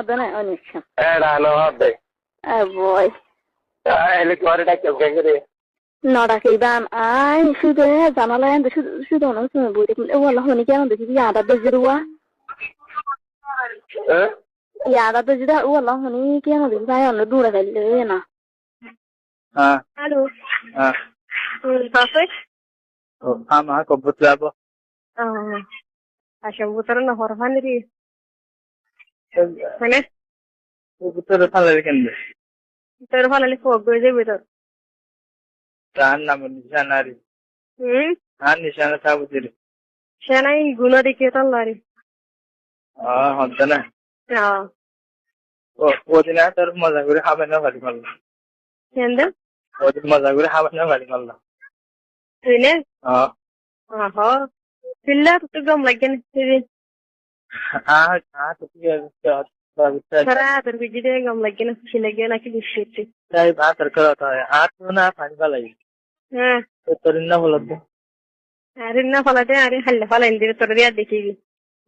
hodana onisha ee dhaano hoday ee boy elik hore dhakay gangri নড়াকে দাম I শুধু হ্যাঁ, জানালা এন্ড শুধু শুধু না শুনে বুঝে কিন্তু ওলা হনি কেন দেখি ইয়াদা বেজরুয়া ইয়াদা বেজরা ওলা হনি কেন দেখি ভাই অন্য দূরে ফেললে না। হ্যাঁ হ্যালো। হ্যাঁ পারফেক্ট ও আমা কবুতলাবো আচ্ছা বুতরনা হরফানি মানে? apa lagi kan? তোর ভালো লাগে ফোক করে যাবে তোর Tahan nama nisanari. হুম? Tahan nisana tahu diri. সে নাই গুণা দেখিয়ে তার লারি। Ah, honda na. হ্যাঁ Oh, ওদিন তোর মজা করে খাবে না বাড়ি মারল। কেন? ওদিন মজা করে খাবে না বাড়ি মারল। তুই নে হ্যাঁ আহা। পিল্লা তো গম লাগে না তো ঠিক আছে সারা তোর বিজি দে গম লাগে না খুশি লাগে নাকি বুঝছি তাই ভাত আর করতে হয় আর তো না পানি পালাই হ্যাঁ তো তোর না বলো তো আরে না ফলাতে আরে হাল্লা ফলাইন দিবে তোর দিয়া দেখিবি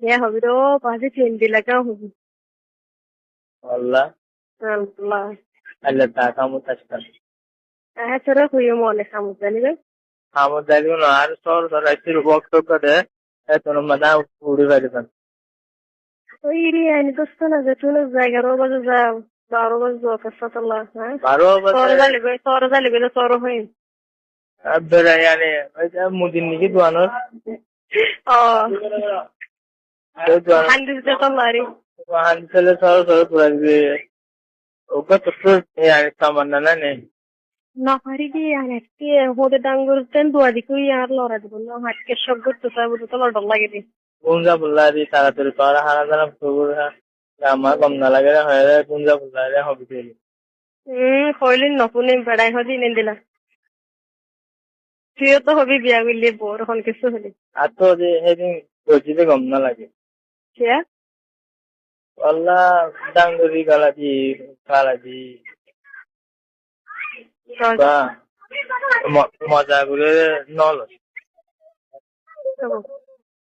ইয়া হবি তো পাশে চেন দিলা কেউ হবি আল্লাহ আল্লাহ আল্লাহ তা কামো তাস্তা হ্যাঁ তোরা খুঁয়ে মনে সামুদ জানিবে আমার দাইল না আর সর সর আইছিল বক্তব্য দে এত মানা উড়ে বেড়ে ওই আইনি দোস্ত না যে তুই এগারো বাজে যাও বারো বাজে যাও কাসাতাল্লাহ হ্যাঁ বারো তোর বছর জালিবে তোর হই। বেড়া যে মুদিন নিকি দোয়ানোর। ও। হান্দিস সর সর পুরা দিবে ওকে তো সামান্য না আর আজকে হোদে ডাঙ্গুর তেন দুয়া দিকে আর লড়া দিব না হাটকে সব করতে চাই বুঝতে তো লড় লাগে দি গুঞ্জা বুল্লা দি তাড়াতাড়ি করা হারা জানা ফুগুর আমার কম না লাগে হয়ে যায় গুঞ্জা বুল্লা রে? হবে দিলি হুম কইলেন নপুনে বেড়াই হদি নেন দিলা। তুইও তো হবি বিয়া করলি বোর হন কিছু হলি। আর তো যে সেদিন দর্জিতে কম না লাগে। সে আল্লাহ ডাঙ্গুরি গালাজি গালাজি বা ম- মজা করে নল।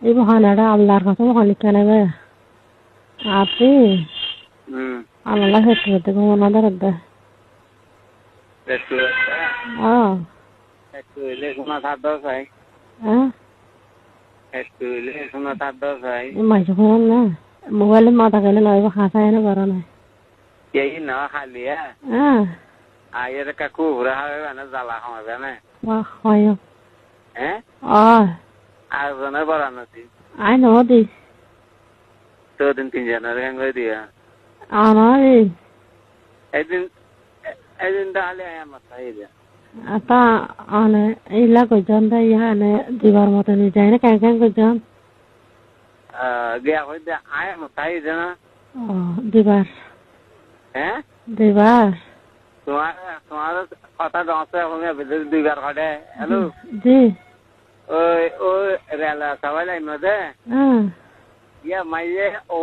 Ibu kan ada Allah Rasul kan ikan ada. Api, হুম Allah itu itu gawin na dala একটু Ah, একটু এলে শোনা তার দশ হয় ah. একটু এলে শোনা তার দশ হয় Masuk kan na. Mobile mata kali lah ibu khasa ini garam. এই না খালি হ্যাঁ Ah, আয়ের কাকু ঘুরা হবে মানে জ্বালা খামাবে না kaya. হ্যাঁ Ah, আর জনের বড় I know this. দিন তিনজনের সঙ্গে দিয়া Ah, no, this. একদিন একদিন তাহলে আমার ane ila ko jon da ya ane dibar moto ni jai na kan kan ko jon. গিয়া হইতে আয় আমার তাই জানা Oh, dibar. হ্যাঁ Dibar. তোমার তোমার কথা দশে দুইবার ঘটে হ্যালো Di. ওই ওই রেলা সবাই লাইন মধ্যে Ah. ইয়া মাইয়ে ও